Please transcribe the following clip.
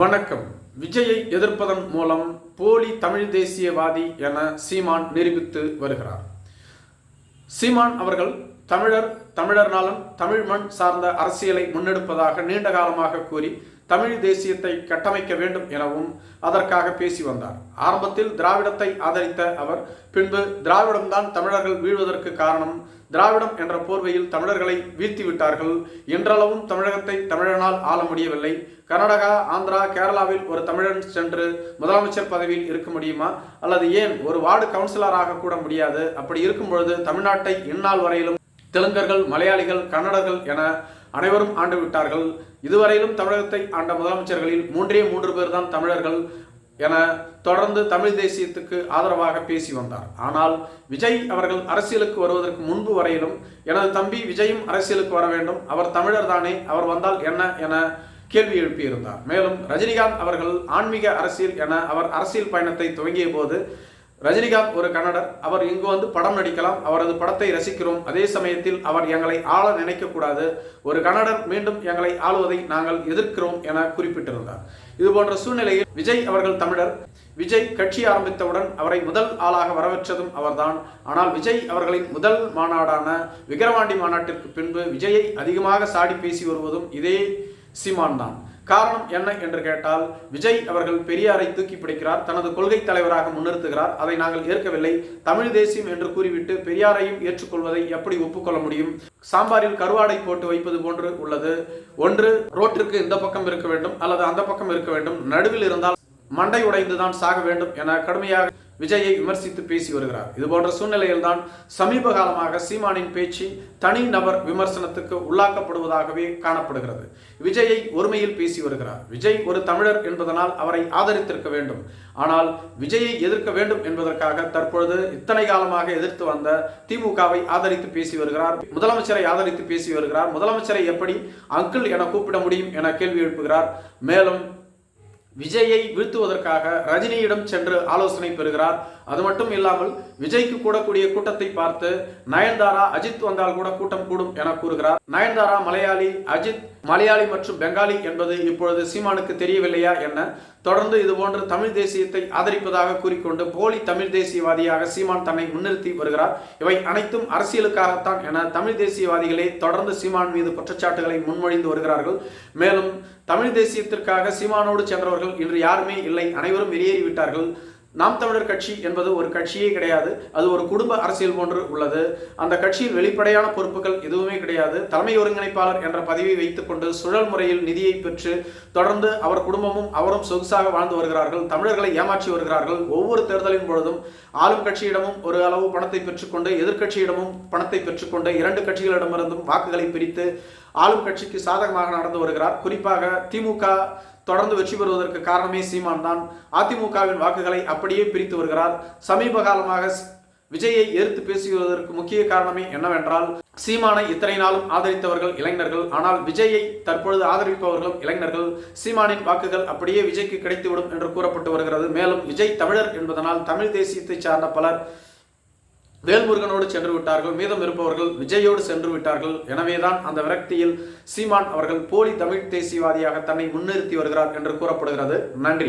வணக்கம். விஜயை எதிர்ப்பதன் மூலம் போலி தமிழ் தேசியவாதி என சீமான் நிரூபித்து வருகிறார். சீமான் அவர்கள் தமிழர் தமிழர் நலன் தமிழ் மண் சார்ந்த அரசியலை முன்னெடுப்பதாக நீண்ட காலமாக கூறி தமிழ் தேசியத்தை கட்டமைக்க வேண்டும் எனவும் அதற்காக பேசி வந்தார். ஆரம்பத்தில் திராவிடத்தை ஆதரித்த அவர் பின்பு திராவிடம்தான் தமிழர்கள் வீழ்வதற்கு காரணம். திராவிடம் என்ற போர்வையில் தமிழர்களை வீழ்த்தி விட்டார்கள். தமிழகத்தை தமிழனால் ஆள முடியவில்லை. கர்நாடகா ஆந்திரா கேரளாவில் ஒரு தமிழன் சென்று முதலமைச்சர் பதவியில் இருக்க முடியுமா? அல்லது ஏன் ஒரு வார்டு கவுன்சிலராக கூட முடியாது? அப்படி இருக்கும் பொழுது தமிழ்நாட்டை இந்நாள் வரையிலும் தெலுங்கர்கள் மலையாளிகள் கன்னடர்கள் என அனைவரும் ஆண்டு விட்டார்கள். இதுவரையிலும் தமிழகத்தை ஆண்ட முதலமைச்சர்களில் மூன்றே மூன்று பேர் தான் தமிழர்கள் என தொடர்ந்து தமிழ் தேசியத்துக்கு ஆதரவாக பேசி வந்தார். ஆனால் விஜய் அவர்கள் அரசியலுக்கு வருவதற்கு முன்பு வரையிலும் எனது தம்பி விஜயும் அரசியலுக்கு வர வேண்டும். அவர் தமிழர் தானே அவர் வந்தால் என்ன என கேள்வி எழுப்பியிருந்தார். மேலும் ரஜினிகாந்த் அவர்கள் ஆன்மீக அரசியல் என அவர் அரசியல் பயணத்தை துவங்கிய போது ரஜினிகாந்த் ஒரு கன்னடர். அவர் இங்கு வந்து படம் நடிக்கலாம். அவரது படத்தை ரசிக்கிறோம். அதே சமயத்தில் அவர் எங்களை ஆள நினைக்கக்கூடாது. ஒரு கன்னடர் மீண்டும் எங்களை ஆளுவதை நாங்கள் எதிர்க்கிறோம் என குறிப்பிட்டிருந்தார். இது போன்ற சூழ்நிலையில் விஜய் அவர்கள் தமிழர். விஜய் கட்சி ஆரம்பித்தவுடன் அவரை முதல் ஆளாக வரவேற்றதும் அவர்தான். ஆனால் விஜய் அவர்களின் முதல் மாநாடான விக்கிரவாண்டி மாநாட்டிற்கு பின்பு விஜயை அதிகமாக சாடி பேசி வருவதும் இதே சீமான் தான் காரணம் என்ன என்று கேட்டால் விஜய் அவர்கள் பெரியாரை தூக்கி பிடிக்கிறார் தனது கொள்கை தலைவராக முன்னிறுத்துகிறார். அதை நாங்கள் ஏற்கவில்லை. தமிழ் தேசியம் என்று கூறிவிட்டு பெரியாரையும் ஏற்றுக்கொள்வதை எப்படி ஒப்புக்கொள்ள முடியும்? சாம்பாரில் கருவாடை போட்டு வைப்பது போன்று உள்ளது. ஒன்று ரோட்டிற்கு இந்த பக்கம் இருக்க வேண்டும் அல்லது அந்த பக்கம் இருக்க வேண்டும். நடுவில் இருந்தால் மண்டை உடைந்துதான் சாக வேண்டும் என கடுமையாக விஜயை விமர்சித்து பேசி வருகிறார். இது போன்ற சூழ்நிலையில் தான் சமீப காலமாக சீமானின் பேச்சு தனி நபர் விமர்சனத்துக்கு உள்ளாக்கப்படுவதாகவே காணப்படுகிறது. விஜயை ஒருமையில் பேசி வருகிறார். விஜய் ஒரு தமிழர் என்பதனால் அவரை ஆதரித்திருக்க வேண்டும். ஆனால் விஜயை எதிர்க்க வேண்டும் என்பதற்காக தற்பொழுது இத்தனை காலமாக எதிர்த்து வந்த திமுகவை ஆதரித்து பேசி வருகிறார். முதலமைச்சரை ஆதரித்து பேசி வருகிறார். முதலமைச்சரை எப்படி அங்கிள் என கூப்பிட முடியும் என கேள்வி எழுப்புகிறார். மேலும் விஜயை வீழ்த்துவதற்காக ரஜினியிடம் சென்று ஆலோசனை பெறுகிறார். அது மட்டும் இல்லாமல் விஜய்க்கு கூடக்கூடிய கூட்டத்தை பார்த்து நயன்தாரா அஜித் வந்தால் கூட கூட்டம் கூடும் என கூறுகிறார். நயன்தாரா மலையாளி அஜித் மலையாளி மற்றும் பெங்காலி என்பது இப்பொழுது சீமானுக்கு தெரியவில்லையா என்ன தொடர்ந்து இதுபோன்று தமிழ் தேசியத்தை ஆதரிப்பதாக கூறிக்கொண்டு போலி தமிழ் தேசியவாதியாக சீமான் தன்னை முன்னிறுத்தி வருகிறார். இவை அனைத்தும் அரசியலுக்காகத்தான் என தமிழ் தேசியவாதிகளே தொடர்ந்து சீமான் மீது குற்றச்சாட்டுகளை முன்மொழிந்து வருகிறார்கள். மேலும் தமிழ் தேசியத்திற்காக சீமானோடு சென்றவர்கள் இன்று யாருமே இல்லை. அனைவரும் வெளியேறிவிட்டார்கள் நாம் தமிழர் கட்சி என்பது ஒரு கட்சியே கிடையாது. அது ஒரு குடும்ப அரசியல் போன்று உள்ளது. அந்த கட்சியில் வெளிப்படையான பொறுப்புகள் எதுவுமே கிடையாது. தலைமை ஒருங்கிணைப்பாளர் என்ற பதவியை வைத்துக்கொண்டு சுழல் முறையில் நிதியை பெற்று தொடர்ந்து அவர் குடும்பமும் அவரும் சொகுசாக வாழ்ந்து வருகிறார்கள். தமிழர்களை ஏமாற்றி வருகிறார்கள். ஒவ்வொரு தேர்தலின் பொழுதும் ஆளும் கட்சியிடமும் ஒரு அளவு பணத்தை பெற்றுக்கொண்டு எதிர்க்கட்சியிடமும் பணத்தை பெற்றுக்கொண்டு இரண்டு கட்சிகளிடமிருந்தும் வாக்குகளை பிரித்து ஆளும் கட்சிக்கு சாதகமாக நடந்து வருகிறார். குறிப்பாக திமுக தொடர்ந்து வெற்றி பெறுவதற்கு காரணமே சீமான் தான். அதிமுகவின் வாக்குகளை அப்படியே பிரித்து வருகிறார். சமீப காலமாக விஜயை எதிர்த்து பேசுவதற்கு முக்கிய காரணமே என்னவென்றால் சீமானை இத்தனை நாளும் ஆதரித்தவர்கள் இளைஞர்கள். ஆனால் விஜயை தற்பொழுது ஆதரிப்பவர்களும் இளைஞர்கள். சீமானின் வாக்குகள் அப்படியே விஜய்க்கு கிடைத்துவிடும் என்று கூறப்பட்டு வருகிறது. மேலும் விஜய் தமிழர் என்பதனால் தமிழ் தேசியத்தை சார்ந்த பலர் வேல்முருகனோடு சென்று விட்டார்கள் மீதம் இருப்பவர்கள் விஜயோடு சென்று விட்டார்கள். எனவேதான் அந்த விரக்தியில் சீமான் அவர்கள் போலி தமிழ் தேசியவாதியாக தன்னை முன்னிறுத்தி வருகிறார் என்று கூறப்படுகிறது. நன்றி.